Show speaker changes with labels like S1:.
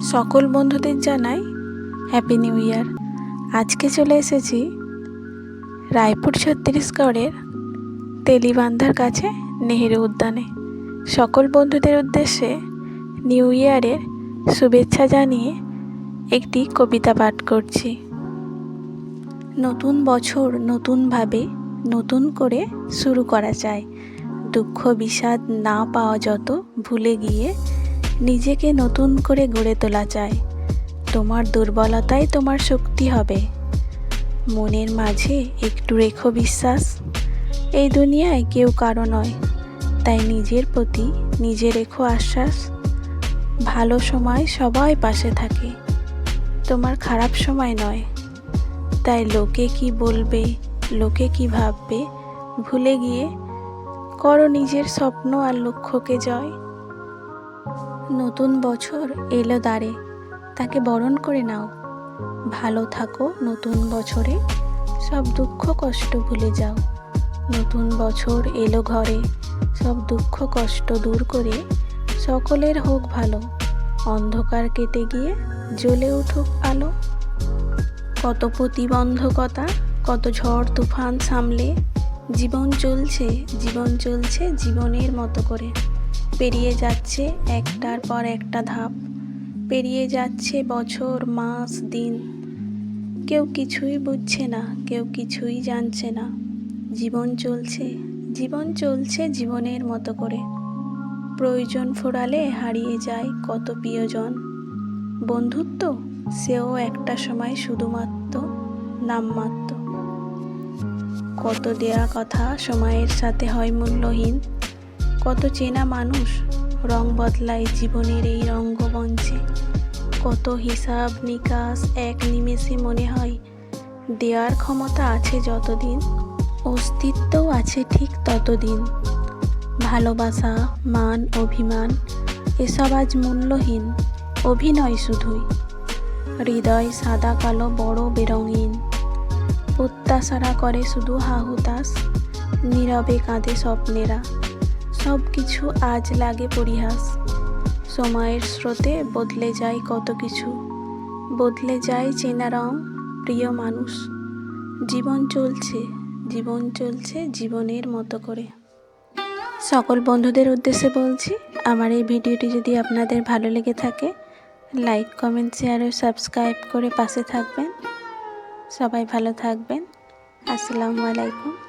S1: সকল বন্ধুদের জানাই হ্যাপি নিউ ইয়ার আজকে চলে এসেছি রায়পুর ছত্তিশগড়ের তেলিবান্ধার কাছে নেহেরু উদ্যানে। সকল বন্ধুদের উদ্দেশ্যে নিউ ইয়ারের শুভেচ্ছা জানিয়ে একটি কবিতা পাঠ করছি। নতুন বছর নতুনভাবে নতুন করে শুরু করা চাই দুঃখ বিষাদ না পাওয়া যত ভুলে গিয়ে নিজেকে নতুন করে গড়ে তোলা চায়। তোমার দুর্বলতাই তোমার শক্তি হবে। মনের মাঝে একটু রেখো বিশ্বাস। এই দুনিয়ায় কেউ কারও নয়, তাই নিজের প্রতি নিজে রেখো আশ্বাস। ভালো সময় সবাই পাশে থাকে, তোমার খারাপ সময় নয়। তাই লোকে কি বলবে, লোকে কি ভাববে, ভুলে গিয়ে করো নিজের স্বপ্ন আর লক্ষ্যকে জয়। নতুন বছর এলো দ্বারে, তাকে বরণ করে নাও। ভালো থাকো নতুন বছরে, সব দুঃখ কষ্ট ভুলে যাও। নতুন বছর এলো ঘরে, সব দুঃখ কষ্ট দূর করে, সকলের হোক ভালো। অন্ধকার কেটে গিয়ে জ্বলে উঠুক আলো। কত প্রতিবন্ধকতা, কত ঝড় তুফান সামলে, জীবন চলছে জীবন চলছে জীবনের মতো করে। পেরিয়ে যাচ্ছে, একটার পর একটা ধাপ। পেরিয়ে যাচ্ছে বছর, মাস, দিন। কেউ কিছুই বুঝছে না, কেউ কিছুই জানছে না। জীবন চলছে জীবন চলছে জীবনের মতো করে। প্রয়োজন ফোরালে হারিয়ে যায় কত প্রিয়জন। বন্ধুত্ব, সেও একটা সময় শুধুমাত্র নামমাত্র। কত দেয়া কথা সময়ের সাথে হয় মূল্যহীন। কত চেনা মানুষ, রং বদলায় জীবনের এই রঙ্গমঞ্চে। কত হিসাব নিকাশ এক নিমেষে মনে হয় দেওয়ার ক্ষমতা আছে যতদিন, অস্তিত্বও আছে ঠিক ততদিন। ভালোবাসা, মান, অভিমান, এসব আজ মূল্যহীন, অভিনয় শুধুই। হৃদয় সাদা কালো, বড় বেরঙিন। প্রত্যাশারা করে শুধু হাহুতাস নীরবে কাঁদে স্বপ্নেরা। সব কিছু আজ লাগে পরিহাস। সময়ের স্রোতে বদলে যায় কত কিছু। বদলে যায় চেনা রং, প্রিয় মানুষ। জীবন চলছে জীবন চলছে জীবনের মতো করে। সকল বন্ধুদের উদ্দেশ্যে বলছি, আমার এই ভিডিওটি যদি আপনাদের ভালো লেগে থাকে, লাইক, কমেন্ট, শেয়ার ও সাবস্ক্রাইব করে পাশে থাকবেন। সবাই ভালো থাকবেন। আসসালামু আলাইকুম।